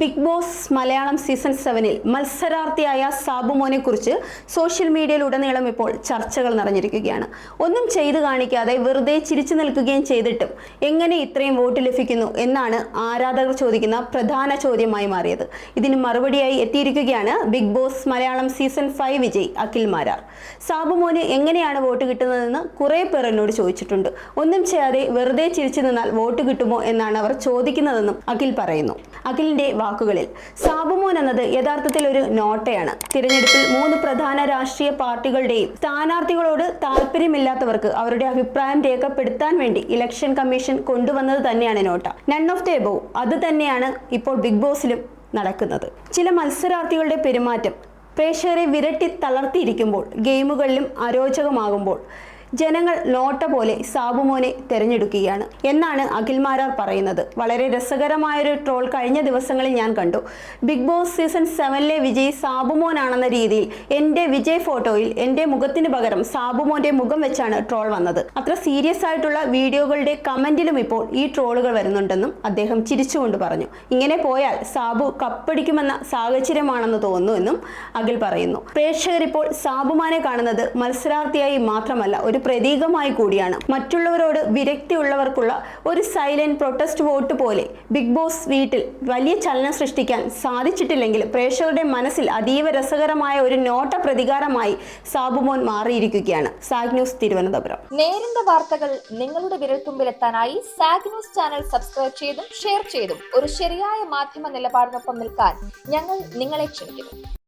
Big boss Malayalam season സെവനിൽ മത്സരാർത്ഥിയായ സാബുമോനെ കുറിച്ച് social മീഡിയയിൽ മീഡിയയിലുടനീളം ഇപ്പോൾ ചർച്ചകൾ നിറഞ്ഞിരിക്കുകയാണ്. ഒന്നും ചെയ്തു കാണിക്കാതെ വെറുതെ ചിരിച്ചു നിൽക്കുകയും ചെയ്തിട്ടും എങ്ങനെ ഇത്രയും വോട്ട് ലഭിക്കുന്നു എന്നാണ് ആരാധകർ ചോദിക്കുന്ന പ്രധാന ചോദ്യമായി മാറിയത്. ഇതിന് മറുപടിയായി എത്തിയിരിക്കുകയാണ് big boss Malayalam season five Vijay Akhil Marar. സാബുമോന് എങ്ങനെയാണ് വോട്ട് കിട്ടുന്നതെന്ന് കുറേ പേർ എന്നോട് ചോദിച്ചിട്ടുണ്ട്. ഒന്നും ചെയ്യാതെ വെറുതെ ചിരിച്ചു നിന്നാൽ വോട്ട് കിട്ടുമോ എന്നാണ് അവർ ചോദിക്കുന്നതെന്നും അഖിൽ പറയുന്നു. അഖിലിന്റെ വാക്കുകളിൽ. സാബുമോൻ എന്നത് യഥാർത്ഥത്തിൽ ഒരു നോട്ടയാണ്. തിരഞ്ഞെടുപ്പിൽ മൂന്ന് പ്രധാന രാഷ്ട്രീയ പാർട്ടികളുടെയും സ്ഥാനാർത്ഥികളോട് താല്പര്യമില്ലാത്തവർക്ക് അവരുടെ അഭിപ്രായം രേഖപ്പെടുത്താൻ വേണ്ടി ഇലക്ഷൻ കമ്മീഷൻ കൊണ്ടുവന്നത് തന്നെയാണ് NOTA. None of the above അത് തന്നെയാണ് ഇപ്പോൾ ബിഗ് ബോസിലും നടക്കുന്നത്. ചില മത്സരാർത്ഥികളുടെ പെരുമാറ്റം പ്രേക്ഷകരെ വിരട്ടി തളർത്തിയിരിക്കുമ്പോൾ ഗെയിമുകളിലും അരോചകമാകുമ്പോൾ ജനങ്ങൾ നോട്ട പോലെ സാബുമോനെ തിരഞ്ഞെടുക്കുകയാണ് എന്നാണ് അഖിൽ മാരാർ പറയുന്നത്. വളരെ രസകരമായൊരു ട്രോൾ കഴിഞ്ഞ ദിവസങ്ങളിൽ ഞാൻ കണ്ടു. ബിഗ് ബോസ് സീസൺ സെവനിലെ വിജയ് സാബുമോനാണെന്ന രീതിയിൽ എന്റെ വിജയ് ഫോട്ടോയിൽ എന്റെ മുഖത്തിന് പകരം സാബുമോന്റെ മുഖം വെച്ചാണ് ട്രോൾ വന്നത്. അത്ര സീരിയസ് ആയിട്ടുള്ള വീഡിയോകളുടെ കമന്റിലും ഇപ്പോൾ ഈ ട്രോളുകൾ വരുന്നുണ്ടെന്നും അദ്ദേഹം ചിരിച്ചുകൊണ്ട് പറഞ്ഞു. ഇങ്ങനെ പോയാൽ സാബു കപ്പടിക്കുമെന്ന സാഹചര്യമാണെന്ന് തോന്നുന്നു എന്നും അഖിൽ പറയുന്നു. പ്രേക്ഷകരിപ്പോൾ സാബുമാനെ കാണുന്നത് മത്സരാർത്ഥിയായി മാത്രമല്ല ഒരു പ്രതീകമായി കൂടിയാണ്. മറ്റുള്ളവരോട് വിരക്തി ഉള്ളവർക്കുള്ള ഒരു സൈലന്റ് പ്രൊട്ടസ്റ്റ് വോട്ട് പോലെ ബിഗ് ബോസ് വീട്ടിൽ വലിയ ചലനം സൃഷ്ടിക്കാൻ സാധിച്ചിട്ടില്ലെങ്കിലും പ്രേക്ഷകരുടെ മനസ്സിൽ അതീവ രസകരമായ ഒരു നോട്ട പ്രതികാരമായി സാബുമോൻ മാറിയിരിക്കുകയാണ്. സാഗ് ന്യൂസ് തിരുവനന്തപുരം. നേരിന്റെ വാർത്തകൾ നിങ്ങളുടെ വിരൽത്തുമ്പിലെത്താനായി സാഗ് ന്യൂസ് ചാനൽ സബ്സ്ക്രൈബ് ചെയ്തും ഷെയർ ചെയ്തും ഒരു ശരിയായ മാധ്യമ നിലപാടിനൊപ്പം നിൽക്കാൻ ഞങ്ങൾ നിങ്ങളെ ക്ഷണിക്കുന്നു.